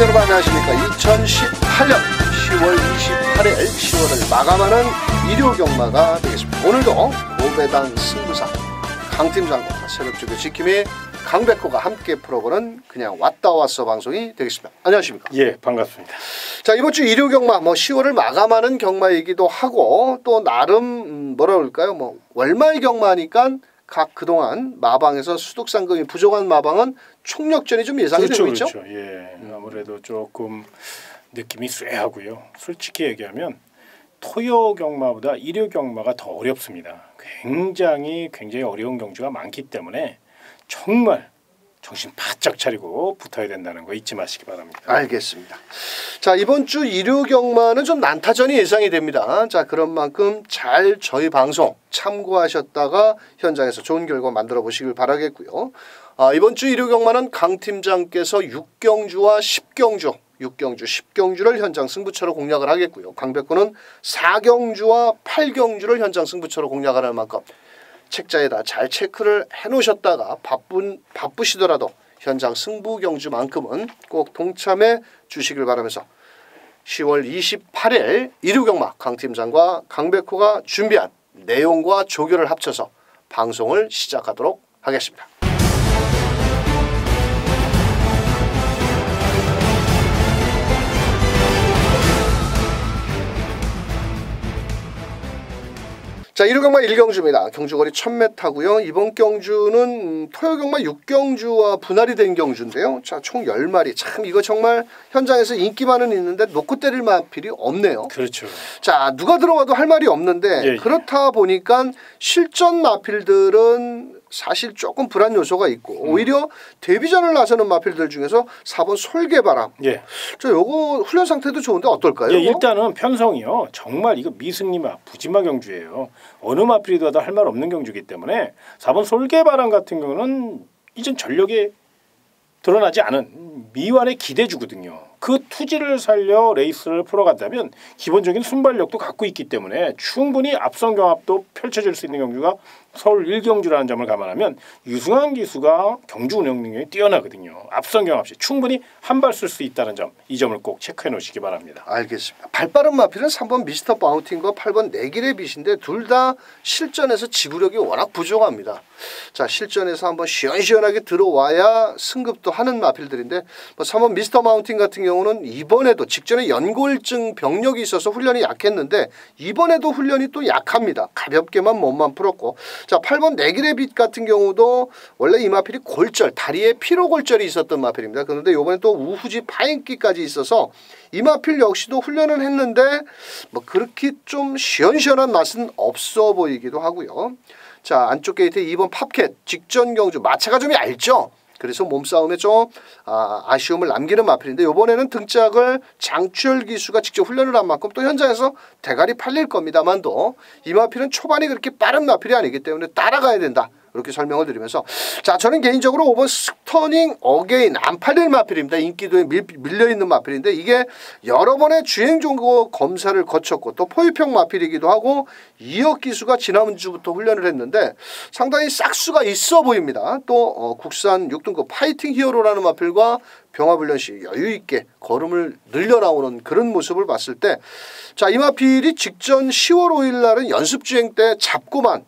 여러분 안녕하십니까? 2018년 10월 28일 10월을 마감하는 일요 경마가 되겠습니다. 오늘도 고배당 승부사 강팀장과 새벽주교 지킴이 강백호가 함께 풀어보는 그냥 왔다 왔어 방송이 되겠습니다. 안녕하십니까? 예 반갑습니다. 자 이번 주 일요 경마 뭐 10월을 마감하는 경마이기도 하고 또 나름 음, 뭐라 그럴까요? 뭐 월말 경마니까 각 그동안 마방에서 수독 상금이 부족한 마방은 총력전이 좀 예상이 그렇죠 되고 있죠. 그렇죠. 예 아무래도 조금 느낌이 쎄하고요. 솔직히 얘기하면 토요 경마보다 일요 경마가 더 어렵습니다. 굉장히 굉장히 어려운 경주가 많기 때문에 정말 정신 바짝 차리고 붙어야 된다는 거 잊지 마시기 바랍니다. 알겠습니다. 자 이번 주 일요 경마는 좀 난타전이 예상이 됩니다. 자 그런 만큼 잘 저희 방송 참고하셨다가 현장에서 좋은 결과 만들어 보시길 바라겠고요. 아, 이번 주 일요 경마는 강 팀장께서 6경주와 10경주 6경주, 10경주를 현장 승부처로 공략을 하겠고요. 강백구는 4경주와 8경주를 현장 승부처로 공략하는 만큼 책자에다 잘 체크를 해놓으셨다가 바쁜 바쁘시더라도 현장 승부 경주만큼은 꼭 동참해 주시길 바라면서 10월 28일 일요경마 강 팀장과 강백호가 준비한 내용과 조교를 합쳐서 방송을 시작하도록 하겠습니다. 자, 1호 경마 1경주입니다. 경주거리 1000m고요. 이번 경주는 토요 경마 6경주와 분할이 된 경주인데요. 자, 총 10마리. 참 이거 정말 현장에서 인기만은 있는데 놓고 때릴 마필이 없네요. 그렇죠. 자, 누가 들어와도 할 말이 없는데 예, 예. 그렇다 보니까 실전 마필들은 사실 조금 불안 요소가 있고 음. 오히려 데뷔전을 나서는 마필들 중에서 4번 솔개바람. 예. 저 요거 훈련 상태도 좋은데 어떨까요? 예? 일단은 편성이요. 정말 이거 미승리마 부지마 경주예요. 어느 마필이 와도 할말 없는 경주기 때문에 4번 솔개바람 같은 경우는 이젠 전력에 드러나지 않은 미완의 기대주거든요. 그 투지를 살려 레이스를 풀어간다면 기본적인 순발력도 갖고 있기 때문에 충분히 앞선 경합도 펼쳐질 수 있는 경주가 서울 1경주라는 점을 감안하면 유승환 기수가 경주 운영 능력이 뛰어나거든요. 앞선 경합 시 충분히 한 발 쓸 수 있다는 점, 이 점을 꼭 체크해 놓으시기 바랍니다. 알겠습니다. 발빠른 마필은 3번 미스터 바운틴과 8번 내길의 빛인데 둘 다 실전에서 지구력이 워낙 부족합니다. 자 실전에서 한번 시원시원하게 들어와야 승급도 하는 마필들인데 뭐 3번 미스터 마운틴 같은 경우는 이번에도 직전에 연골증 병력이 있어서 훈련이 약했는데 이번에도 훈련이 또 약합니다. 가볍게만 몸만 풀었고 자 8번 내길의 빛 같은 경우도 원래 이 마필이 골절 다리에 피로 골절이 있었던 마필입니다. 그런데 이번에 또 우후지 파인기까지 있어서 이 마필 역시도 훈련을 했는데 뭐 그렇게 좀 시원시원한 맛은 없어 보이기도 하고요. 자 안쪽 게이트 2번 팝캣 직전 경주 마차가 좀 얇죠. 그래서 몸싸움에 좀 아, 아쉬움을 남기는 마필인데 이번에는 등짝을 장추열 기수가 직접 훈련을 한 만큼 또 현장에서 대가리 팔릴 겁니다만도 이 마필은 초반이 그렇게 빠른 마필이 아니기 때문에 따라가야 된다. 이렇게 설명을 드리면서 자 저는 개인적으로 5번 스터닝 어게인 안 팔릴 마필입니다. 인기도에 밀, 밀려있는 마필인데 이게 여러 번의 주행 정보 검사를 거쳤고 또 포유평 마필이기도 하고 이혁 기수가 지난주부터 훈련을 했는데 상당히 싹수가 있어 보입니다. 또 어, 국산 6등급 파이팅 히어로라는 마필과 병합훈련 시 여유 있게 걸음을 늘려 나오는 그런 모습을 봤을 때 자 이 마필이 직전 10월 5일 날은 연습 주행 때 잡고만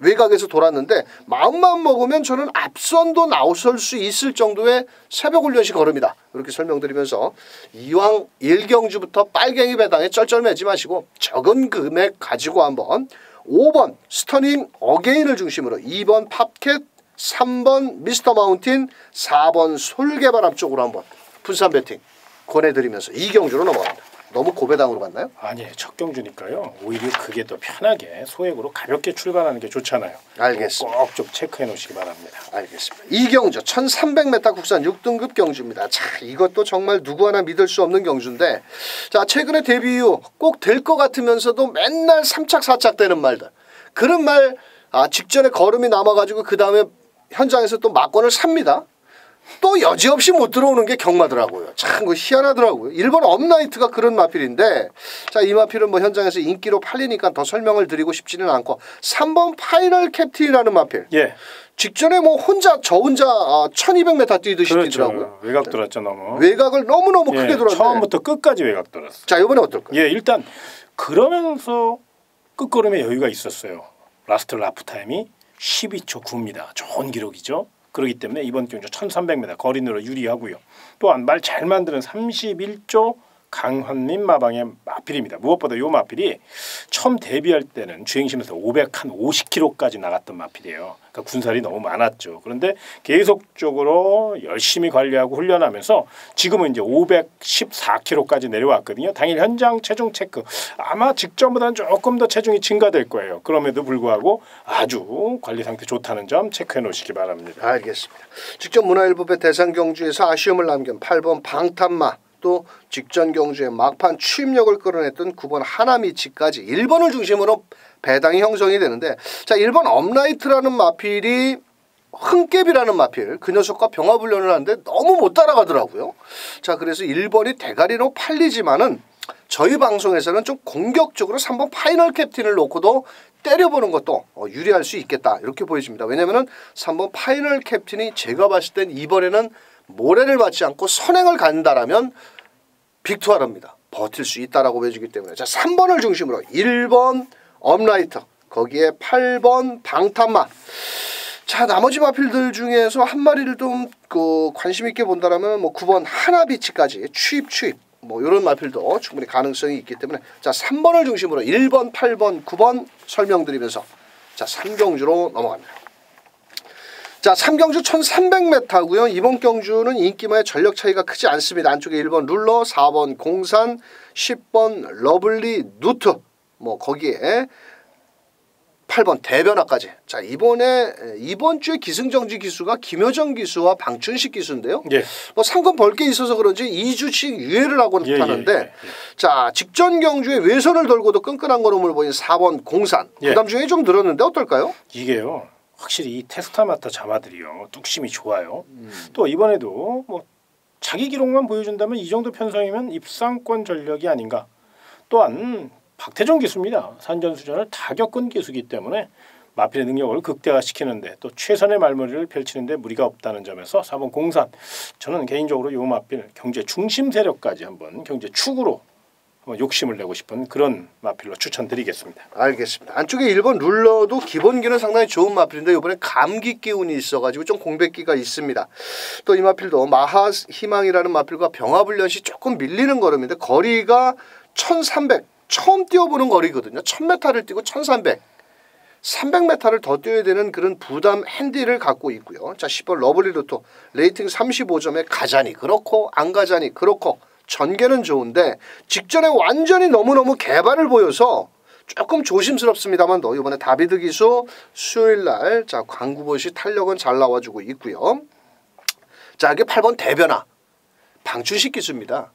외곽에서 돌았는데 마음만 먹으면 저는 앞선도 나설 수 있을 정도의 새벽 훈련시 걸음이다. 이렇게 설명드리면서 이왕 일경주부터 빨갱이 배당에 쩔쩔매지 마시고 적은 금액 가지고 한번 5번 스터닝 어게인을 중심으로 2번 팝캣 3번 미스터 마운틴 4번 솔개바람 쪽으로 한번 분산 배팅 권해드리면서 이경주로 넘어갑니다. 너무 고배당으로 갔나요? 아니 첫 경주니까요. 오히려 그게 더 편하게 소액으로 가볍게 출발하는 게 좋잖아요. 알겠습니다. 꼭 좀 체크해 놓으시기 바랍니다. 알겠습니다. 이 경주 1300m 국산 6등급 경주입니다. 자, 이것도 정말 누구 하나 믿을 수 없는 경주인데 자, 최근에 데뷔 이후 꼭 될 것 같으면서도 맨날 3착 4착 되는 말들. 그런 말 아, 직전에 걸음이 남아 가지고 그 다음에 현장에서 또 막건을 삽니다. 또 여지없이 못 들어오는 게 경마더라고요. 참 그 희한하더라고요. 일본 업나이트가 그런 마필인데 자 이 마필은 뭐 현장에서 인기로 팔리니까 더 설명을 드리고 싶지는 않고 3번 파이널 캡틴이라는 마필. 예. 직전에 뭐 혼자 저 혼자 아, 1200m 뛰듯이 그렇죠. 뛰더라고요. 외곽 돌았죠 너무. 외곽을 너무너무 예, 크게 돌았는데 처음부터 끝까지 외곽 돌았어. 자 이번에 어떨까요? 예, 일단 그러면서 끝걸음에 여유가 있었어요. 라스트 라프 타임이 12초 9입니다. 좋은 기록이죠. 그렇기 때문에 이번 경주 1300m 거리내로 유리하고요. 또한 말 잘 만드는 31조 강헌민 마방의 마필입니다. 무엇보다 이 마필이 처음 데뷔할 때는 주행심에서 500 한 50km까지 나갔던 마필이에요. 그러니까 군살이 너무 많았죠. 그런데 계속적으로 열심히 관리하고 훈련하면서 지금은 이제 514km까지 내려왔거든요. 당일 현장 체중 체크 아마 직전보다는 조금 더 체중이 증가될 거예요. 그럼에도 불구하고 아주 관리 상태 좋다는 점 체크해 놓으시기 바랍니다. 알겠습니다. 직접 문화일보 배 대상 경주에서 아쉬움을 남긴 8번 방탄마 또 직전 경주에 막판 추임력을 끌어냈던 9번 하나미치까지 1번을 중심으로 배당이 형성이 되는데 자 1번 업라이트라는 마필이 흥깨비라는 마필 그 녀석과 병합훈련을 하는데 너무 못 따라가더라고요. 자 그래서 1번이 대가리로 팔리지만은 저희 방송에서는 좀 공격적으로 3번 파이널 캡틴을 놓고도 때려보는 것도 어, 유리할 수 있겠다 이렇게 보여집니다. 왜냐하면 3번 파이널 캡틴이 제가 봤을 땐 이번에는 모래를 맞지 않고 선행을 간다라면 빅투아랍니다. 버틸 수 있다라고 보여주기 때문에 자 3번을 중심으로 1번 업라이터 거기에 8번 방탄마 자 나머지 마필들 중에서 한 마리를 좀 그 관심 있게 본다라면 뭐 9번 하나비치까지 추입 추입 뭐 이런 마필도 충분히 가능성이 있기 때문에 자 3번을 중심으로 1번 8번 9번 설명드리면서 자 3경주로 넘어갑니다. 자, 3경주 1300m고요. 이번 경주는 인기마의 전력 차이가 크지 않습니다. 안쪽에 1번 룰러, 4번 공산, 10번 러블리 누트. 뭐 거기에 8번 대변화까지. 자, 이번에 이번 주에 기승정지 기수가 김효정 기수와 방춘식 기수인데요. 예. 뭐 상금 벌게 있어서 그런지 2주씩 유예를 하고 예, 하는데 예, 예, 예. 자, 직전 경주에 외선을 돌고도 끈끈한 걸음을 보인 4번 공산. 예. 부담 중에 좀 늘었는데 어떨까요? 이게요. 확실히 이 테스타마타 자마들이요. 뚝심이 좋아요. 음. 또 이번에도 뭐 자기 기록만 보여준다면 이 정도 편성이면 입상권 전력이 아닌가. 또한 박태종 기수입니다. 산전수전을 다 겪은 기수기 때문에 마필의 능력을 극대화시키는데 또 최선의 말머리를 펼치는데 무리가 없다는 점에서 4번 공산 저는 개인적으로 요 마필 경제 중심 세력까지 한번 경제 축으로 욕심을 내고 싶은 그런 마필로 추천드리겠습니다. 알겠습니다. 안쪽에 1번 룰러도 기본기는 상당히 좋은 마필인데 이번에 감기 기운이 있어가지고 좀 공백기가 있습니다. 또 이 마필도 마하 희망이라는 마필과 병합훈련 시 조금 밀리는 걸음인데 거리가 1300 처음 뛰어보는 거리거든요. 1000m를 뛰고 1300 300m를 더 뛰어야 되는 그런 부담 핸디를 갖고 있고요. 자, 10번 러블리 루토 레이팅 35점에 가자니 그렇고 안 가자니 그렇고 전개는 좋은데 직전에 완전히 너무너무 개발을 보여서 조금 조심스럽습니다만도 이번에 다비드 기수 수요일 날 자, 광구보시 탄력은 잘 나와주고 있고요. 자, 이게 8번 대변화 방춘식 기수입니다.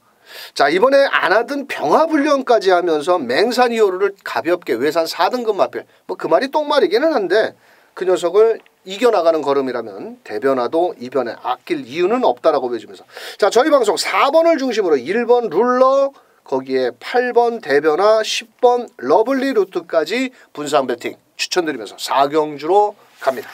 자 이번에 안 하던 병합훈련까지 하면서 맹산 2호를 가볍게 외산 4등급 마필 뭐 그 말이 똥말이기는 한데 그 녀석을 이겨나가는 걸음이라면 대변화도 이변에 아낄 이유는 없다라고 보여주면서 자 저희 방송 4번을 중심으로 1번 룰러 거기에 8번 대변화 10번 러블리 루트까지 분산 배팅 추천드리면서 4경주로 갑니다.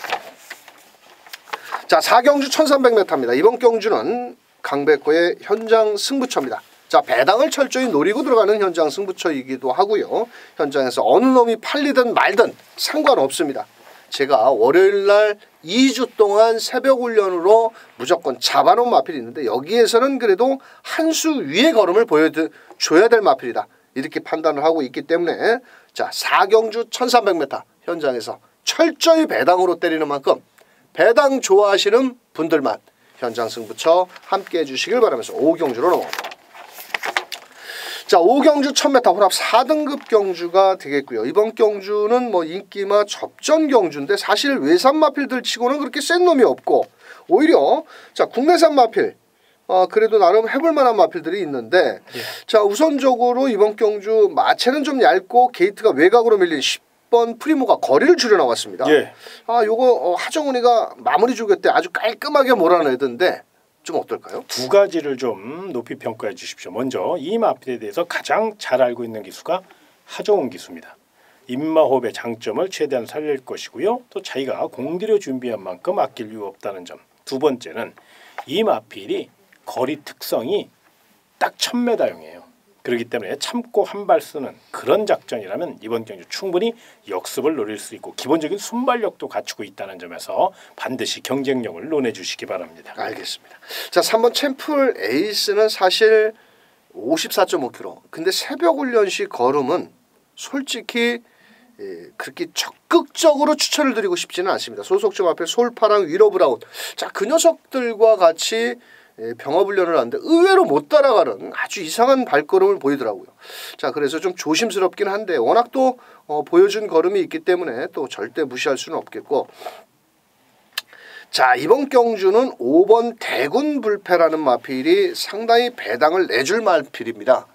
자 4경주 1300m입니다. 이번 경주는 강백호의 현장 승부처입니다. 자 배당을 철저히 노리고 들어가는 현장 승부처이기도 하고요. 현장에서 어느 놈이 팔리든 말든 상관없습니다. 제가 월요일 날 2주 동안 새벽 훈련으로 무조건 잡아놓은 마필이 있는데 여기에서는 그래도 한 수 위의 걸음을 보여줘야 될 마필이다. 이렇게 판단을 하고 있기 때문에 자 4경주 1300m 현장에서 철저히 배당으로 때리는 만큼 배당 좋아하시는 분들만 현장 승부처 함께 해 주시길 바라면서 5경주로 넘어갑니다. 자, 5경주 1000m 혼합 4등급 경주가 되겠고요. 이번 경주는 뭐 인기마 접전 경주인데 사실 외산 마필들 치고는 그렇게 센 놈이 없고 오히려 자 국내산 마필 어, 그래도 나름 해볼 만한 마필들이 있는데 자 우선적으로 이번 경주 마체는 좀 얇고 게이트가 외곽으로 밀린 10번 프리모가 거리를 줄여 나왔습니다. 예. 아 요거 어, 하정훈이가 마무리 주교 때 아주 깔끔하게 몰아내던데 좀 어떨까요? 두 가지를 좀 높이 평가해 주십시오. 먼저 이 마필에 대해서 가장 잘 알고 있는 기수가 하정훈 기수입니다. 입마호흡의 장점을 최대한 살릴 것이고요. 또 자기가 공들여 준비한 만큼 아낄 이유 없다는 점. 두 번째는 이 마필이 거리 특성이 딱 1000m형이에요. 그렇기 때문에 참고 한발 쓰는 그런 작전이라면 이번 경기 충분히 역습을 노릴 수 있고 기본적인 순발력도 갖추고 있다는 점에서 반드시 경쟁력을 논해 주시기 바랍니다. 알겠습니다. 자, 3번 챔플 에이스는 사실 54.5km. 근데 새벽 훈련 시 걸음은 솔직히 예, 그렇게 적극적으로 추천을 드리고 싶지는 않습니다. 소속점 앞에 솔파랑 위로 브라운. 자, 그 녀석들과 같이 예, 병합 훈련을 하는데 의외로 못 따라가는 아주 이상한 발걸음을 보이더라고요. 자, 그래서 좀 조심스럽긴 한데 워낙 또 어, 보여준 걸음이 있기 때문에 또 절대 무시할 수는 없겠고 자 이번 경주는 5번 대군 불패라는 마필이 상당히 배당을 내줄 마필입니다.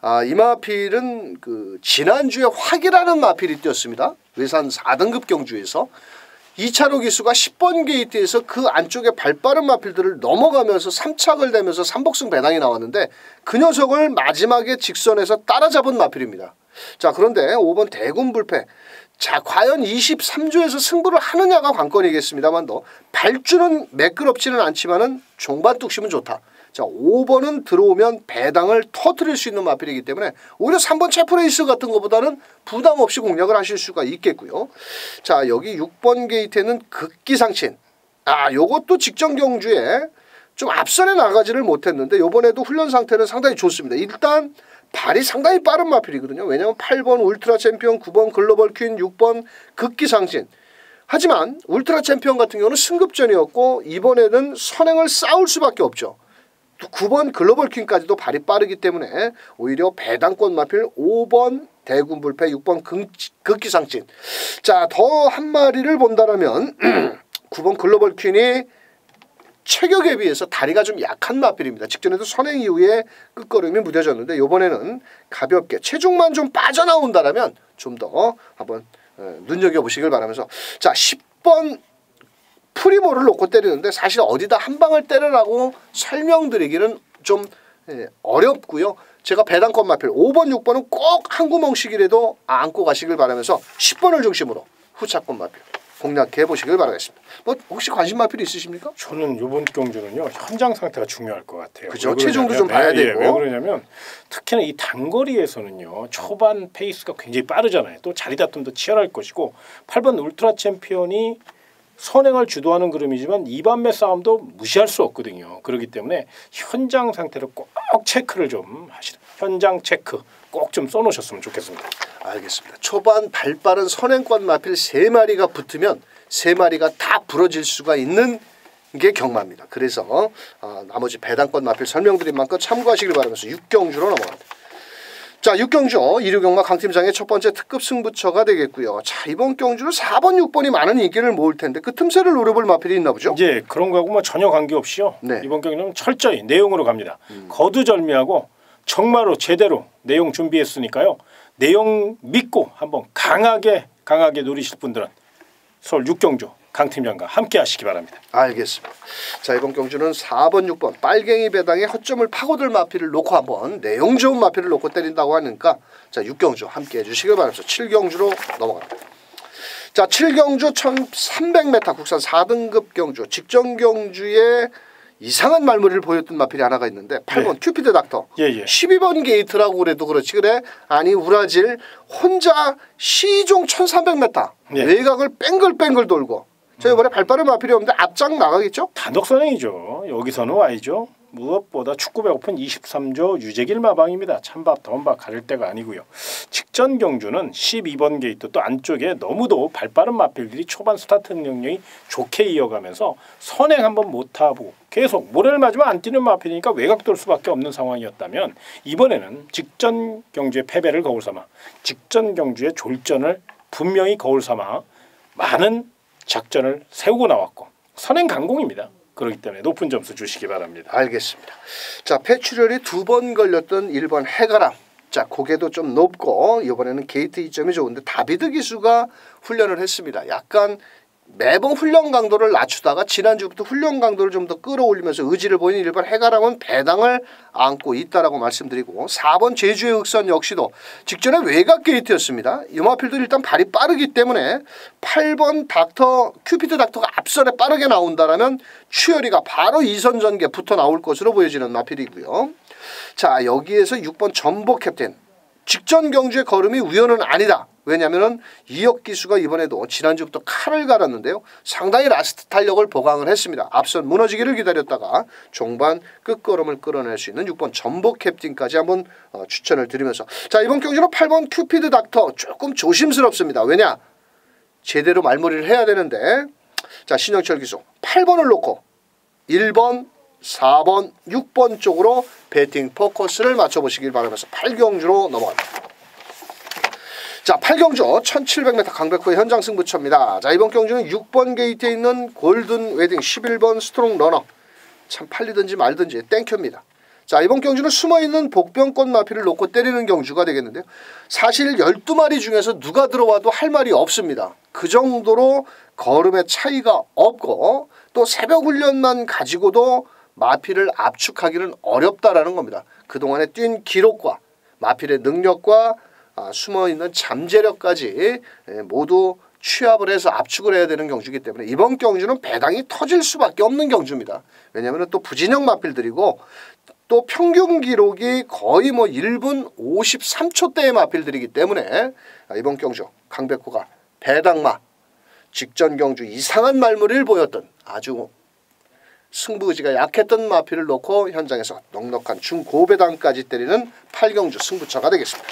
아, 이 마필은 그 지난주에 확이라는 마필이 뛰었습니다. 외산 4등급 경주에서 2차로 기수가 10번 게이트에서 그 안쪽에 발빠른 마필들을 넘어가면서 3착을 대면서 3복승 배당이 나왔는데 그 녀석을 마지막에 직선에서 따라잡은 마필입니다. 자 그런데 5번 대군 불패 자 과연 23조에서 승부를 하느냐가 관건이겠습니다만 너 발주는 매끄럽지는 않지만은 종반 뚝심은 좋다. 자 5번은 들어오면 배당을 터트릴 수 있는 마필이기 때문에 오히려 3번 체프레이스 같은 것보다는 부담 없이 공략을 하실 수가 있겠고요. 자 여기 6번 게이트에는 극기상친 아 요것도 직전 경주에 좀 앞선에 나가지를 못했는데 요번에도 훈련 상태는 상당히 좋습니다. 일단 발이 상당히 빠른 마필이거든요. 왜냐하면 8번 울트라 챔피언, 9번 글로벌 퀸, 6번 극기상진. 하지만 울트라 챔피언 같은 경우는 승급전이었고 이번에는 선행을 쌓을 수밖에 없죠. 9번 글로벌 퀸까지도 발이 빠르기 때문에 오히려 배당권 마필 5번 대군 불패 6번 극기상진. 자, 더 한 마리를 본다라면 9번 글로벌 퀸이 체격에 비해서 다리가 좀 약한 마필입니다. 직전에도 선행 이후에 끝걸음이 무뎌졌는데 이번에는 가볍게 체중만 좀 빠져나온다라면 좀 더 한번 어, 눈여겨보시길 바라면서 자 10번 프리모를 놓고 때리는데 사실 어디다 한 방을 때리라고 설명드리기는 좀 예, 어렵고요. 제가 배당권 마필 5번 6번은 꼭 한 구멍씩이라도 안고 가시길 바라면서 10번을 중심으로 후차권 마필 공략해 보시길 바라겠습니다. 뭐 혹시 관심 마필 있으십니까? 저는 이번 경주는요 현장 상태가 중요할 것 같아요. 그죠 체중도 좀 봐야 예, 되고 왜 그러냐면 특히나 이 단거리에서는요 초반 페이스가 굉장히 빠르잖아요. 또 자리 다툼도 치열할 것이고 8번 울트라 챔피언이 선행을 주도하는 그림이지만 2반매 싸움도 무시할 수 없거든요. 그렇기 때문에 현장 상태를 꼭 체크를 좀 하시라. 현장 체크 꼭 좀 써놓으셨으면 좋겠습니다. 알겠습니다. 초반 발빠른 선행권 마필 세 마리가 붙으면 세 마리가 다 부러질 수가 있는 게 경마입니다. 그래서 어, 나머지 배당권 마필 설명드린 만큼 참고하시길 바라면서 육경주로 넘어갑니다. 자, 육경주 이류경마 강팀장의 첫 번째 특급 승부처가 되겠고요. 자, 이번 경주는 4번, 6번이 많은 인기를 모을 텐데 그 틈새를 노려볼 마필이 있나 보죠? 이제 그런 거하고 뭐 전혀 관계없이요. 네. 이번 경기는 철저히 내용으로 갑니다. 거두절미하고 정말로 제대로 내용 준비했으니까요. 내용 믿고 한번 강하게 강하게 노리실 분들은 서울 육경주 강 팀장과 함께 하시기 바랍니다. 알겠습니다. 자 이번 경주는 4번 6번 빨갱이 배당의 허점을 파고들 마필을 놓고 한번 내용 좋은 마필을 놓고 때린다고 하니까 자 6경주 함께 해주시길 바라면서 7경주로 넘어갑니다. 자 7경주 1300m 국산 4등급 경주 직전 경주에 이상한 말머리를 보였던 마필이 하나가 있는데 8번 큐피드 닥터 예, 예. 12번 게이트라고 그래도 그렇지 그래 아니 우라질 혼자 시종 1300m 예. 외곽을 뺑글뺑글 돌고 저 이번에 발빠른 마필이 없는데 앞장 나가겠죠? 단독 선행이죠. 여기서는 Y죠. 무엇보다 축구 배고픈 23조 유재길 마방입니다. 찬밥 덤밥 가릴 때가 아니고요. 직전 경주는 12번 게이트 또 안쪽에 너무도 발빠른 마필들이 초반 스타트 능력이 좋게 이어가면서 선행 한번 못하고 계속 모래를 맞으면 안 뛰는 마필이니까 외곽 돌 수밖에 없는 상황이었다면 이번에는 직전 경주의 패배를 거울 삼아 직전 경주의 졸전을 분명히 거울 삼아 많은 작전을 세우고 나왔고 선행 강공입니다. 그렇기 때문에 높은 점수 주시기 바랍니다. 알겠습니다. 자 폐출혈이 두 번 걸렸던 1번 해가람 자 고개도 좀 높고 이번에는 게이트 이점이 좋은데 다비드 기수가 훈련을 했습니다. 약간 매번 훈련 강도를 낮추다가 지난주부터 훈련 강도를 좀 더 끌어올리면서 의지를 보인 1번 해가람은 배당을 안고 있다라고 말씀드리고 4번 제주의 흑선 역시도 직전에 외곽 게이트였습니다. 유마필도 일단 발이 빠르기 때문에 8번 닥터 큐피드 닥터가 앞선에 빠르게 나온다라면 추열이가 바로 2선 전개 붙어 나올 것으로 보여지는 마필이고요. 자 여기에서 6번 전복 캡틴 직전 경주의 걸음이 우연은 아니다. 왜냐하면 이혁 기수가 이번에도 지난주부터 칼을 갈았는데요. 상당히 라스트 탄력을 보강을 했습니다. 앞선 무너지기를 기다렸다가 종반 끝걸음을 끌어낼 수 있는 6번 전복 캡틴까지 한번 어, 추천을 드리면서 자 이번 경주는 8번 큐피드 닥터 조금 조심스럽습니다. 왜냐 제대로 말머리를 해야 되는데 자 신영철 기수 8번을 놓고 1번 4번, 6번 쪽으로 배팅 포커스를 맞춰보시길 바라면서 8경주로 넘어갑니다. 자, 8경주 1700m 강백호의 현장 승부처입니다. 자, 이번 경주는 6번 게이트에 있는 골든 웨딩 11번 스트롱 러너. 참 팔리든지 말든지 땡큐입니다. 자, 이번 경주는 숨어있는 복병권 마피를 놓고 때리는 경주가 되겠는데요. 사실 12마리 중에서 누가 들어와도 할 말이 없습니다. 그 정도로 걸음의 차이가 없고 또 새벽 훈련만 가지고도 마피를 압축하기는 어렵다라는 겁니다. 그동안에 뛴 기록과 마필의 능력과 아, 숨어있는 잠재력까지 예, 모두 취합을 해서 압축을 해야 되는 경주이기 때문에 이번 경주는 배당이 터질 수밖에 없는 경주입니다. 왜냐하면 또 부진형 마필들이고 또 평균 기록이 거의 뭐 1분 53초대의 마필들이기 때문에 아, 이번 경주 강백호가 배당마 직전 경주 이상한 말무리를 보였던 아주 승부 의지가 약했던 마필을 놓고 현장에서 넉넉한 중고배당까지 때리는 8경주 승부처가 되겠습니다.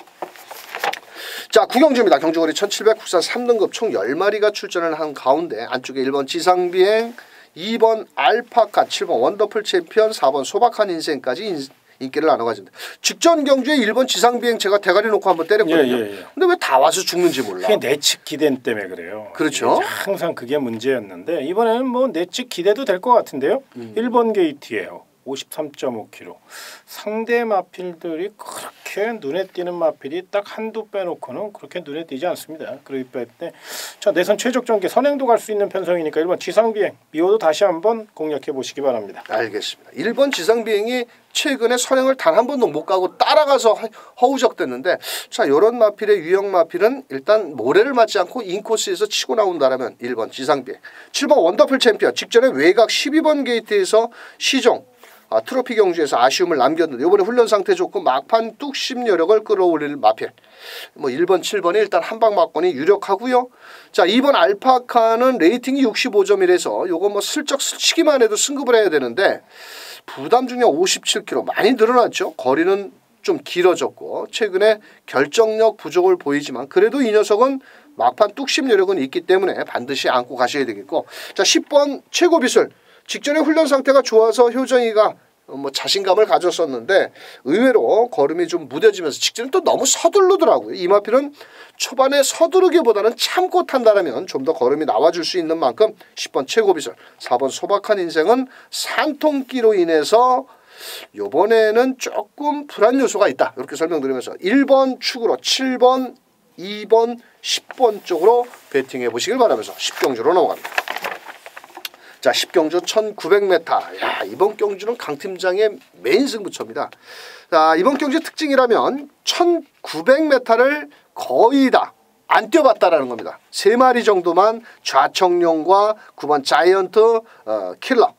자 구경주입니다. 경주거리 1700 국산 3등급 총 10마리가 출전을 한 가운데 안쪽에 1번 지상비행 2번 알파카 7번 원더풀 챔피언 4번 소박한 인생까지 인 기를 나눠가지고 직전 경주에 1번 지상비행 제가 대가리 놓고 한번 때렸거든요. 예, 예, 예. 근데 왜 다 와서 죽는지 몰라. 그게 내측 기대 때문에 그래요. 그렇죠. 항상 그게 문제였는데 이번에는 뭐 내측 기대도 될 것 같은데요. 음. 1번 게이트예요. 53.5kg. 상대 마필들이 그렇게 눈에 띄는 마필이 딱 한두 빼놓고는 그렇게 눈에 띄지 않습니다. 그렇기 때문에 자 내선 최적 전개 선행도 갈 수 있는 편성이니까 1번 지상 비행 미호도 다시 한번 공략해 보시기 바랍니다. 알겠습니다. 1번 지상 비행이 최근에 선행을 단 한 번도 못 가고 따라가서 허우적댔는데 자 이런 마필의 유형 마필은 일단 모래를 맞지 않고 인코스에서 치고 나온다라면 1번 지상비행 7번 원더풀 챔피언 직전에 외곽 12번 게이트에서 시종 아, 트로피 경주에서 아쉬움을 남겼는데 이번에 훈련 상태 좋고 막판 뚝심 여력을 끌어올릴 마필. 뭐 1번, 7번이 일단 한방 막건이 유력하고요. 자, 2번 알파카는 레이팅이 65점이라서 요거 뭐 슬쩍 스치기만 해도 승급을 해야 되는데 부담 중량 57kg 많이 늘어났죠. 거리는 좀 길어졌고 최근에 결정력 부족을 보이지만 그래도 이 녀석은 막판 뚝심 여력은 있기 때문에 반드시 안고 가셔야 되겠고 자 10번 최고 비술 직전에 훈련 상태가 좋아서 효정이가 뭐 자신감을 가졌었는데 의외로 걸음이 좀 무뎌지면서 직전에 또 너무 서두르더라고요. 이마필은 초반에 서두르기보다는 참고 탄다라면 좀 더 걸음이 나와줄 수 있는 만큼 10번 최고비설, 4번 소박한 인생은 산통기로 인해서 요번에는 조금 불안 요소가 있다. 이렇게 설명드리면서 1번 축으로 7번, 2번, 10번 쪽으로 배팅해 보시길 바라면서 10경주로 넘어갑니다. 자, 10경주 1900m. 야, 이번 경주는 강 팀장의 메인 승부처입니다. 자, 이번 경주 특징이라면 1900m를 거의 다 안 뛰어봤다라는 겁니다. 세 마리 정도만 좌청룡과 9번 자이언트 어, 킬러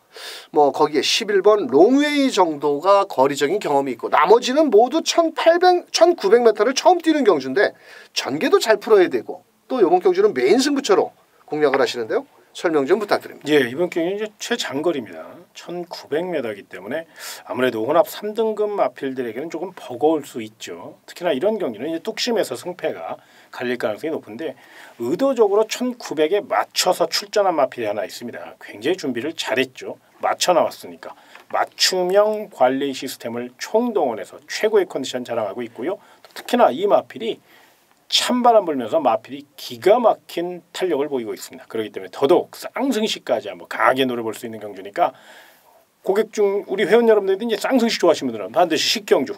뭐 거기에 11번 롱웨이 정도가 거리적인 경험이 있고 나머지는 모두 1800, 1900m를 처음 뛰는 경주인데 전개도 잘 풀어야 되고 또 이번 경주는 메인 승부처로 공략을 하시는데요. 설명 좀 부탁드립니다. 예, 이번 경기는 이제 최장거리입니다. 1,900m이기 때문에 아무래도 혼합 3등급 마필들에게는 조금 버거울 수 있죠. 특히나 이런 경기는 이제 뚝심에서 승패가 갈릴 가능성이 높은데 의도적으로 1,900에 맞춰서 출전한 마필이 하나 있습니다. 굉장히 준비를 잘했죠. 맞춰 나왔으니까 맞춤형 관리 시스템을 총동원해서 최고의 컨디션 자랑하고 있고요. 특히나 이 마필이 찬바람 불면서 마필이 기가 막힌 탄력을 보이고 있습니다. 그렇기 때문에 더더욱 쌍승시까지 한번 강하게 노려볼 수 있는 경주니까 고객 중 우리 회원 여러분들이 이제 쌍승시 좋아하시는 분들은 반드시 식경주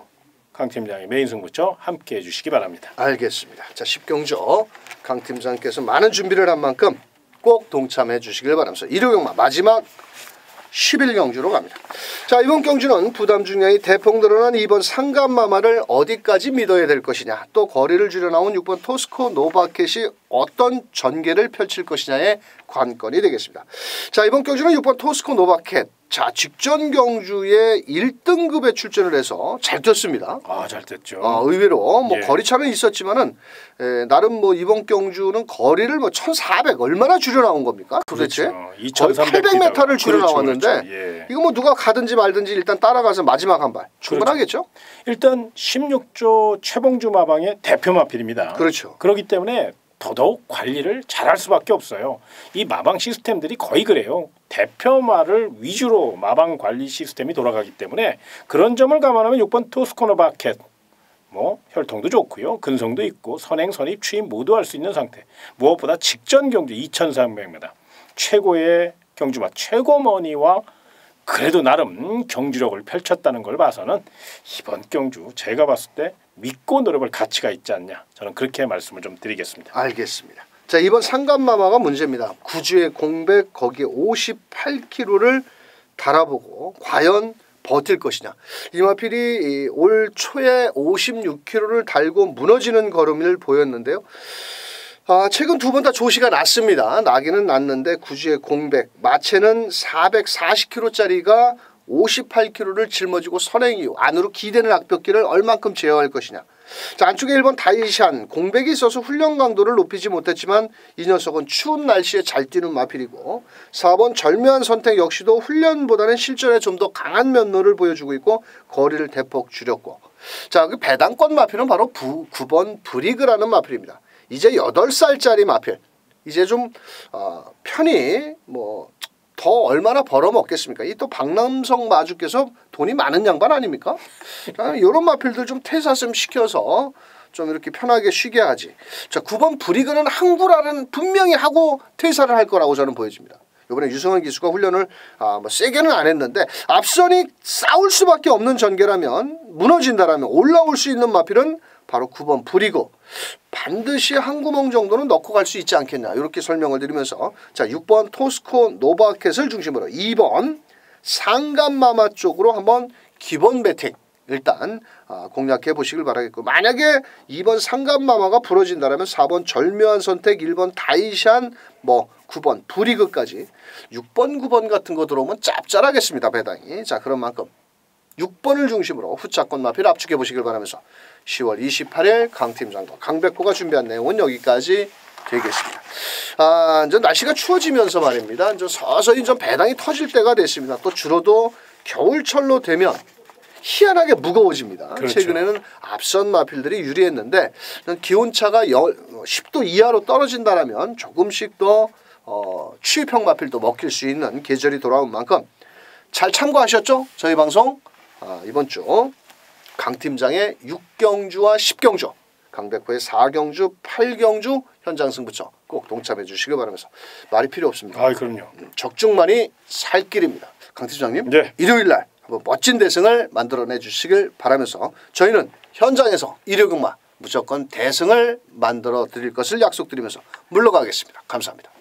강 팀장의 메인 승부처 함께 해 주시기 바랍니다. 알겠습니다. 자 10경주 강 팀장께서 많은 준비를 한 만큼 꼭 동참해 주시길 바라면서 일요경마 마지막 11경주로 갑니다. 자 이번 경주는 부담 중량이 대폭 늘어난 2번 상감마마를 어디까지 믿어야 될 것이냐 또 거리를 줄여 나온 6번 토스코 노바켓이 어떤 전개를 펼칠 것이냐의 관건이 되겠습니다. 자 이번 경주는 6번 토스코 노바켓 자 직전 경주에 1등급에 출전을 해서 잘 뛰었습니다. 아 잘 됐죠. 어, 의외로 뭐 예. 거리차는 있었지만은 에, 나름 뭐 이번 경주는 거리를 뭐 1,400 얼마나 줄여 나온 겁니까? 도대체 그렇죠. 거의 2300 800m를 줄여 그렇죠, 나왔는데 그렇죠. 예. 이거 뭐 누가 가든지 말든지 일단 따라가서 마지막 한 발 충분하겠죠? 일단 16조 최봉주 마방의 대표 마필입니다. 그렇죠. 그렇기 때문에 더더욱 관리를 잘할 수밖에 없어요. 이 마방 시스템들이 거의 그래요. 대표마를 위주로 마방 관리 시스템이 돌아가기 때문에 그런 점을 감안하면 6번 토스코너 바켓 뭐 혈통도 좋고요. 근성도 있고 선행 선입 취임 모두 할 수 있는 상태. 무엇보다 직전 경주 2,300m 최고의 경주마 최고머니와 그래도 나름 경주력을 펼쳤다는 걸 봐서는 이번 경주 제가 봤을 때 믿고 노려볼 가치가 있지 않냐 저는 그렇게 말씀을 좀 드리겠습니다. 알겠습니다. 자 이번 상감마마가 문제입니다. 구주의 공백 거기에 58kg를 달아보고 과연 버틸 것이냐. 이마필이 이올 초에 56kg를 달고 무너지는 걸음을 보였는데요. 아, 최근 두 번 다 조시가 났습니다. 나기는 났는데 구주의 공백, 마체는 440kg짜리가 58kg를 짊어지고 선행 이후 안으로 기대는 악벽기를 얼만큼 제어할 것이냐. 자, 안쪽에 1번 다이샨 공백이 있어서 훈련 강도를 높이지 못했지만 이 녀석은 추운 날씨에 잘 뛰는 마필이고 4번 절묘한 선택 역시도 훈련보다는 실전에 좀 더 강한 면모를 보여주고 있고 거리를 대폭 줄였고 자, 그 배당권 마필은 바로 부, 9번 브리그라는 마필입니다. 이제 8살짜리 마필. 이제 좀 어, 편히 뭐 더 얼마나 벌어먹겠습니까? 이 또 박남성 마주께서 돈이 많은 양반 아닙니까? 이런 마필들 좀 퇴사 좀 시켜서 좀 이렇게 편하게 쉬게 하지. 자, 9번 브리그는 항구라는 분명히 하고 퇴사를 할 거라고 저는 보여집니다. 이번에 유성원 기수가 훈련을 아, 뭐 세게는 안 했는데 앞선이 싸울 수밖에 없는 전개라면 무너진다라면 올라올 수 있는 마필은 바로 9번 브리그 반드시 한 구멍 정도는 넣고 갈 수 있지 않겠냐. 이렇게 설명을 드리면서 자 6번 토스코 노바켓을 중심으로 2번 상감마마 쪽으로 한번 기본 배팅 일단 아, 공략해 보시길 바라겠고 만약에 2번 상감마마가 부러진다면 4번 절묘한 선택 1번 다이샨 뭐 9번 브리그까지 6번 9번 같은 거 들어오면 짭짤하겠습니다 배당이. 자 그런 만큼 6번을 중심으로 후차권 마필 압축해 보시길 바라면서 10월 28일 강 팀장과 강백호가 준비한 내용은 여기까지 되겠습니다. 아, 이제 날씨가 추워지면서 말입니다. 이제 서서히 좀 배당이 터질 때가 됐습니다. 또 줄어도 겨울철로 되면 희한하게 무거워집니다. 그렇죠. 최근에는 앞선 마필들이 유리했는데 기온차가 열- 10도 이하로 떨어진다면 조금씩 더 어, 추위평 마필도 먹힐 수 있는 계절이 돌아온 만큼 잘 참고하셨죠? 저희 방송 아, 이번 주 강 팀장의 6경주와 10경주 강백호의 4경주, 8경주 현장 승부처 꼭 동참해 주시기 바라면서 말이 필요 없습니다. 아 그럼요. 적중만이 살 길입니다. 강 팀장님 네. 일요일 날 한번 멋진 대승을 만들어내 주시길 바라면서 저희는 현장에서 일요일마 무조건 대승을 만들어 드릴 것을 약속드리면서 물러가겠습니다. 감사합니다.